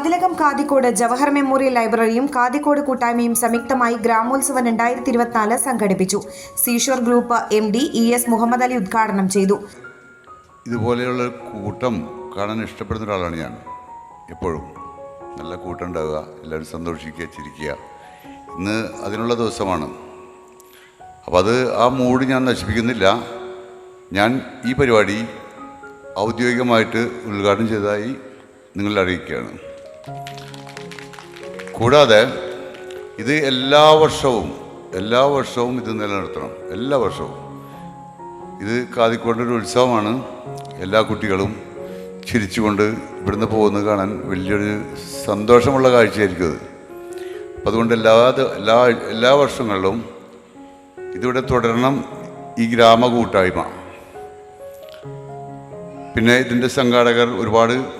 Mathilakam Kathikode Jawahar memorial ലൈബ്രറിയും കാതിക്കോട് കൂട്ടായ്മയും സംയുക്തമായി ഗ്രാമോത്സവം രണ്ടായിരത്തി ഇരുപത്തിനാല് സംഘടിപ്പിച്ചു. Seashore group M D E S Muhammad Ali ഉദ്ഘാടനം ചെയ്തു. ഇതുപോലെയുള്ള കൂട്ടം കാണാൻ ഇഷ്ടപ്പെടുന്ന ഒരാളാണ് ഞാൻ. എപ്പോഴും നല്ല കൂട്ടം ഉണ്ടാവുക എല്ലാവരും സന്തോഷിക്കുക ചിരിക്കുക. ഇന്ന് അതിനുള്ള ദിവസമാണ്. അപ്പോൾ അത് ആ മൂഡ് ഞാൻ നശിപ്പിക്കുന്നില്ല. ഞാൻ ഈ പരിപാടി ഔദ്യോഗികമായിട്ട് ഉദ്ഘാടനം ചെയ്തതായി നിങ്ങളെ അറിയിക്കുകയാണ്. കൂടാതെ ഇത് എല്ലാ വർഷവും എല്ലാ വർഷവും ഇത് നിലനിർത്തണം. എല്ലാ വർഷവും. ഇത് കാതിക്കൊണ്ടൊരു ഉത്സവമാണ്. എല്ലാ കുട്ടികളും ചിരിച്ചുകൊണ്ട് ഇവിടുന്ന് പോകുന്നത് കാണാൻ വലിയൊരു സന്തോഷമുള്ള കാഴ്ചയായിരിക്കും അത്. അപ്പം അതുകൊണ്ട് എല്ലാ എല്ലാ എല്ലാ വർഷങ്ങളിലും ഇതിവിടെ തുടരണം ഈ ഗ്രാമ കൂട്ടായ്മ. പിന്നെ ഇതിന്റെ സംഘാടകർ ഒരുപാട്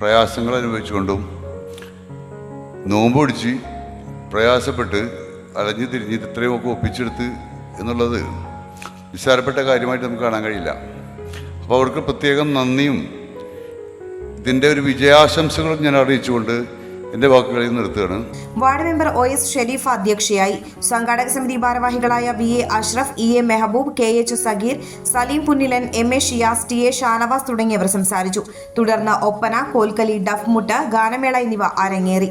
പ്രയാസങ്ങൾ അനുഭവിച്ചുകൊണ്ടും നോമ്പൊടിച്ച് പ്രയാസപ്പെട്ട് അലഞ്ഞു തിരിഞ്ഞ് ഇത് ഇത്രയുമൊക്കെ ഒപ്പിച്ചെടുത്ത് എന്നുള്ളത് നിസ്സാരപ്പെട്ട കാര്യമായിട്ട് നമുക്ക് കാണാൻ കഴിയില്ല. അപ്പോൾ അവർക്ക് പ്രത്യേകം നന്ദിയും ഇതിന്റെ ഒരു വിജയാശംസകളും ഞാൻ അറിയിച്ചുകൊണ്ട് എന്റെ വാക്കുകളിൽ നിർത്തുകയാണ്. Ward member O S Shareef അധ്യക്ഷയായി. സംഘാടക സമിതി ഭാരവാഹികളായ V A Ashraf E A Mehboob K H Sageer Salim Punnilan M A Shiyas T A Shanavas തുടങ്ങിയവർ സംസാരിച്ചു. തുടർന്ന് ഒപ്പന കോൽക്കലി ഡഫ്മുട്ട് ഗാനമേള എന്നിവ അരങ്ങേറി.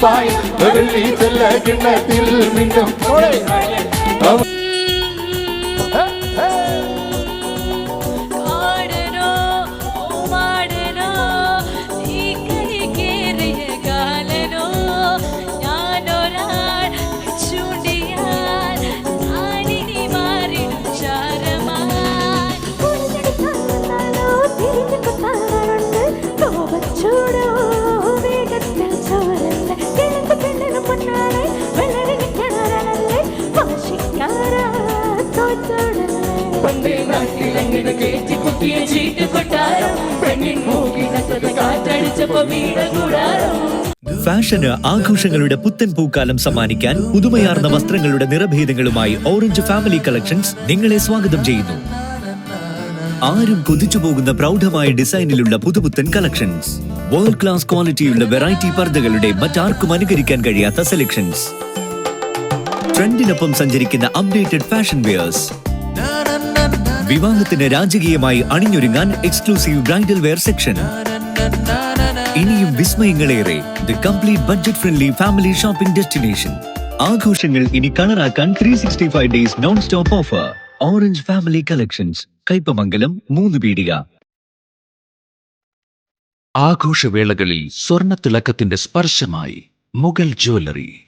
കുപ്പായി വെള്ളി ചെല്ല കിണ്ണത്തിൽ മിന്നും. ആടനോ പണ്ടേ നാട്ടിലങ്ങനെ കേറ്റി കുത്തിയ കൊട്ടാരം? പെണ്ണിൻ മൂക്കിനത്തത് കാറ്റടിച്ചപ്പോ വീട കൂടാരം. ഫാഷന് ആഘോഷങ്ങളുടെ പുത്തൻ പൂക്കാലം സമ്മാനിക്കാൻ പുതുമയാർന്ന വസ്ത്രങ്ങളുടെ നിറഭേദങ്ങളുമായി ഓറഞ്ച് ഫാമിലി കളക്ഷൻസ് നിങ്ങളെ സ്വാഗതം ചെയ്യുന്നു. ആരും കൊതിച്ചു പോകുന്ന പ്രൗഢമായ ഡിസൈനിലുള്ള പുതുപുത്തൻ കളക്ഷൻസ്. വേൾഡ് ക്ലാസ് ക്വാളിറ്റിയുള്ള വെറൈറ്റി പർദ്ദകളുടെ മറ്റാർക്കും അനുകരിക്കാൻ കഴിയാത്ത സെലക്ഷൻസ് ട്രെൻഡിനൊപ്പം സഞ്ചരിക്കുന്ന അപ്ഡേറ്റഡ് ഫാഷൻ വെയേഴ്സ് വിവാഹത്തിന് രാജകീയമായി അണിഞ്ഞൊരുങ്ങാൻ എക്സ്ക്ലൂസീവ് ബ്രൈഡൽ വെയർ സെക്ഷൻ ഇനിയും വിസ്മയങ്ങളേറെ the complete budget friendly family shopping destination ആഘോഷങ്ങൾ ഇനി കളറാക്കാൻ three sixty five days non stop offer orange family collections Kaipamangalam മൂന്ന് പീടിക. ആഘോഷവേളകളിൽ സ്വർണത്തിളക്കത്തിന്റെ സ്പർശമായി മുഗൾ ജ്വല്ലറി.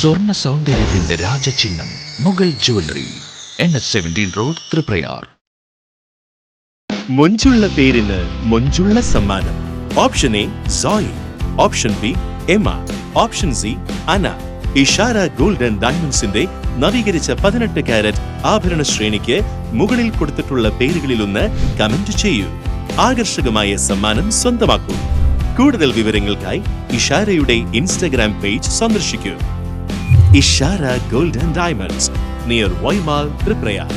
സ്വർണ സൗന്ദര്യത്തിന്റെ രാജചിഹ്നം Mughal jewellery N S seventeen road Triprayar മൊഞ്ചുള്ള പേരിന് മൊഞ്ചുള്ള സമ്മാനം. Option A Zoey option B Emma option C Ana. Ishara golden ഡയമണ്ട്സിന്റെ നവീകരിച്ച പതിനെട്ട് കാരറ്റ് ആഭരണ ശ്രേണിക്ക് മുകളിൽ കൊടുത്തിട്ടുള്ള പേരുകളിലൊന്ന് കമന്റ് ചെയ്യൂ. ആകർഷകമായ സമ്മാനം സ്വന്തമാക്കൂ. കൂടുതൽ വിവരങ്ങൾക്കായി ഇഷാരയുടെ ഇൻസ്റ്റഗ്രാം പേജ് സന്ദർശിക്കൂ. Ishara gold and diamonds near വൈമാൽ Triprayar